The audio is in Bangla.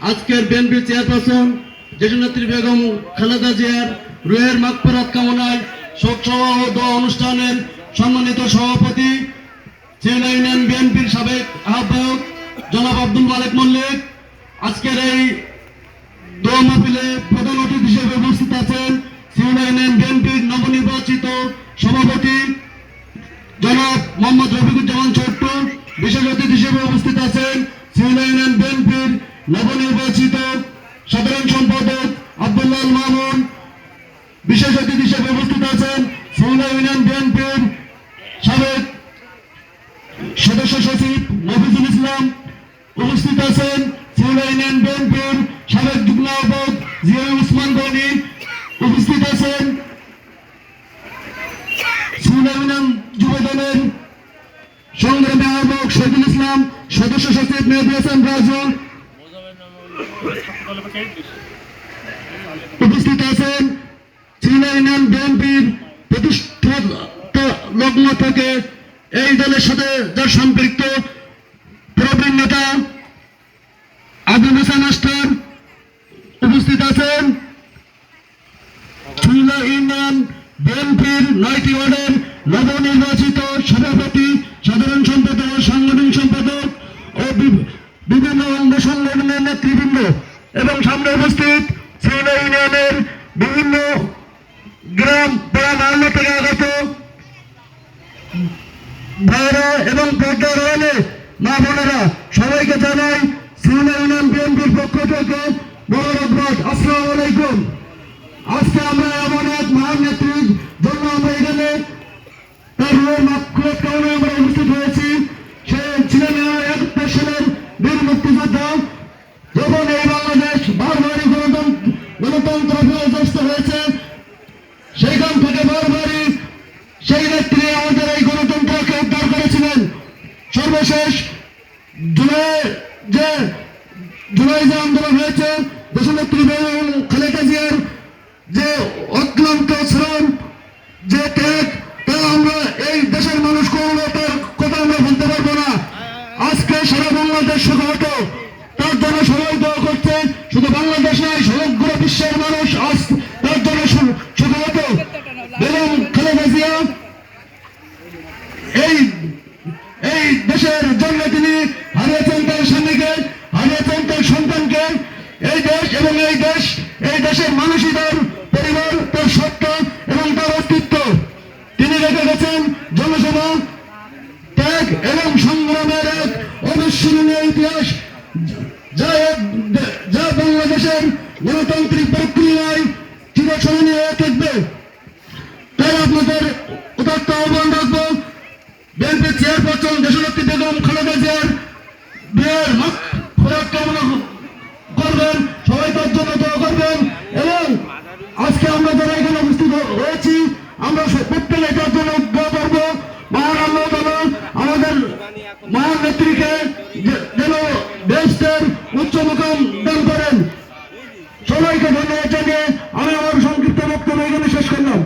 আজকের বিএনপি চেয়ারপারসন দেশনেত্রী বেগম, খালেদা জিয়ার রুহের মাগফিরাত কামনায় শোক সভা ও দোয়া অনুষ্ঠানের সম্মানিত সভাপতি ইউনিয়ন বিএনপির সাবেক আহ্বায়ক জনাব আব্দুল মালিক মল্লিক। আজকের এই দোয়া মাহফিলে প্রধান অতিথি হিসেবে উপস্থিত আছেন ইউনিয়ন বিএনপির নবনির্বাচিত সভাপতি জনাব মোহাম্মদ রফিকুজ্জামান ছোট্ট। বিশেষ অতিথি হিসেবে উপস্থিত আছেন ইউনিয়ন বিএনপির নবনির্বাচিত সাধারণ সম্পাদক আব্দুল্লাহ মামুন, বিশেষ অতিথি হিসেবে উপস্থিত আছেন সিউনা ইউনিয়ন বিএনপির সাবেক সদস্য সচিব মফিজুল ইসলাম, উপস্থিত আছেন সিউনা ইউনিয়ন বিএনপির সাবেক যুগ্ম আহ্বায়ক জিয়া উসমান গনি, উপস্থিত আছেন সিউনা ইউনিয়ন যুব দলের সংগ্রামী আহ্বায়ক শহীদুল ইসলাম, সদস্য সচিব মেহদি হাসান রাজু উপস্থিত আছেন সিউনা বিএনপির প্রতিষ্ঠা লগ্ন থেকে এই দলের সাথে যার সম্পৃক্ত প্রবীণ নেতা আবুল হাসান আস্টার উপস্থিত আছেন। খুলনা ইউনিয়ন বিএনপির নয়টি ওয়ার্ডের নবনির্বাচিত সভাপতি, সাধারণ সম্পাদক, সাংগঠনিক সম্পাদক ও বিভিন্ন অঙ্গ সংগঠনের নেতৃবৃন্দ এবং সামনে উপস্থিত খুলনা ইউনিয়নের বিভিন্ন গ্রাম পাড়া মহল্লা থেকে আগত ভাইরা এবং পর্দার রয়েলে মা বোনেরা, সবাইকে জানাই সিউনা ইউনিয়ন বিএনপির পক্ষ থেকে মোবারকবাদ আসসালামু আলাইকুম। আজকে আমরা এমন এক মহান নেত্রীর জন্য আমরা এখানে তার রুহের মাক্ষুরের কারণে আমরা উপস্থিত হয়েছি সে ছিলেন এক সালের বীর মুক্তিযোদ্ধা যখন এই বাংলাদেশ বারবারই গণতন্ত্র বিপর্যস্ত হয়েছে, সেইখান থেকে বারবারই সেই নেত্রী আমাদের এই গণতন্ত্রকে উদ্ধার করেছিলেন। সর্বশেষ জুলাই যে আন্দোলন হয়েছে, দেশনেত্রী বেগম খালেদা জিয়ার যে অক্লান্ত শ্রম, যে ত্যাগ, তা আমরা এই দেশের মানুষ কোনো তার কথা আমরা বলতে পারব না। আজকে সারা বাংলাদেশ সুখহত তার জন্য সবাই দোয়া করছে, শুধু বাংলাদেশ নয় সমগ্র বিশ্বের মানুষ আজ তার জন্য সুখহত বেগম খালেদা জিয়া। এই এই দেশের জন্য তিনি হারিয়েছেন তার স্বামীকে হারিয়েছেন তার সন্তানকে। এই দেশ এবং এই দেশ, এই দেশের মানুষই তার পরিবার, তার সত্য এবং তার অস্তিত্ব। তিনি রেখে গেছেন জনসভা ত্যাগ এবং সংগ্রামের এক অবিস্মরণীয় ইতিহাস। গণতান্ত্রিক প্রক্রিয়ায় চিরস্মরণীয় হয়ে থাকবে। তাই আপনাদের উদাত্ত আহ্বান রাখব বিএনপি চেয়ারপারসন দেশনেত্রী বেগম খালেদা জিয়ার বিয়ের হক খোরাক কামনা করবেন, সবাই তার জন্য দোয়া করবেন এবং আজকে আমরা যারা এখানে উপস্থিত হয়েছি, আমরা প্রত্যেকে তার জন্য দোয়া করব। মহান আল্লাহ তালা আমাদের মহান নেত্রীকে যেন দেশদের উচ্চ মুকাম দান করেন। বক্তব্য এখানে শেষ করলাম।